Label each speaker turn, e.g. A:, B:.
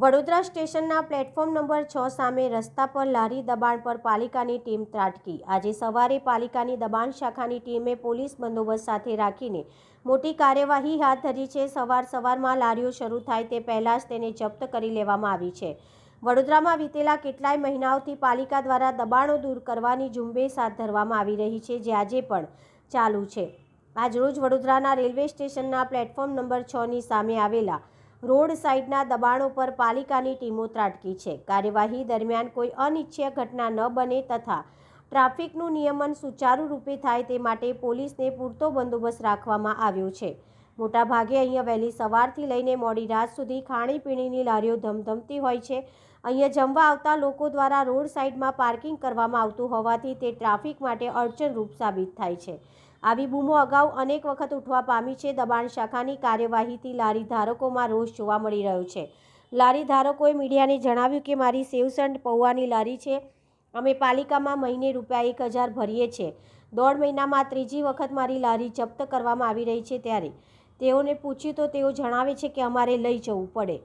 A: વડોદરા સ્ટેશનના platform number છ સામે રસ્તા પર લારી દબાણ પર પાલિકાની ટીમ ત્રાટકી. આજે સવારે પાલિકાની દબાણ શાખાની ટીમે પોલીસ બંદોબસ્ત સાથે રાખીને મોટી કાર્યવાહી હાથ ધરી છે. સવાર સવારમાં લારીઓ શરૂ થાય તે પહેલાં જ તેને જપ્ત કરી લેવામાં આવી છે. વડોદરામાં વીતેલા કેટલાય મહિનાઓથી પાલિકા દ્વારા દબાણો દૂર કરવાની ઝુંબેશ હાથ ધરવામાં આવી રહી છે, જે આજે પણ ચાલુ છે. આજરોજ વડોદરાના રેલવે સ્ટેશનના પ્લેટફોર્મ નંબર છની સામે આવેલા રોડ સાઇડના દબાણો પર પાલિકાની ટીમો ત્રાટકી છે. કાર્યવાહી દરમિયાન કોઈ અનિચ્છીય ઘટના ન બને તથા ટ્રાફિકનું નિયમન સુચારુ રૂપે થાય તે માટે પોલીસને પૂરતો બંદોબસ્ત રાખવામાં આવ્યો છે. મોટાભાગે અહીંયા વહેલી સવારથી લઈને મોડી રાત સુધી ખાણીપીણીની લારીઓ ધમધમતી હોય છે. અહીંયા જમવા આવતા લોકો દ્વારા રોડ સાઇડમાં પાર્કિંગ કરવામાં આવતું હોવાથી તે ટ્રાફિક માટે અડચણરૂપ સાબિત થાય છે. આવી બૂમો અગાઉ અનેક વખત ઉઠવા પામી છે. દબાણ શાખાની કાર્યવાહીથી લારી ધારકોમાં રોષ જોવા મળી રહ્યો છે. લારી ધારકોએ મીડિયાને જણાવ્યું કે, મારી સેવસંડ પૌવાની લારી છે. અમે પાલિકામાં મહિને રૂપિયા એક હજાર ભરીએ છીએ. દોઢ મહિનામાં ત્રીજી વખત મારી લારી જપ્ત કરવામાં આવી રહી છે ત્યારે તેઓને પૂછ્યું તો તેઓ જણાવે છે કે અમારે લઈ જવું પડે.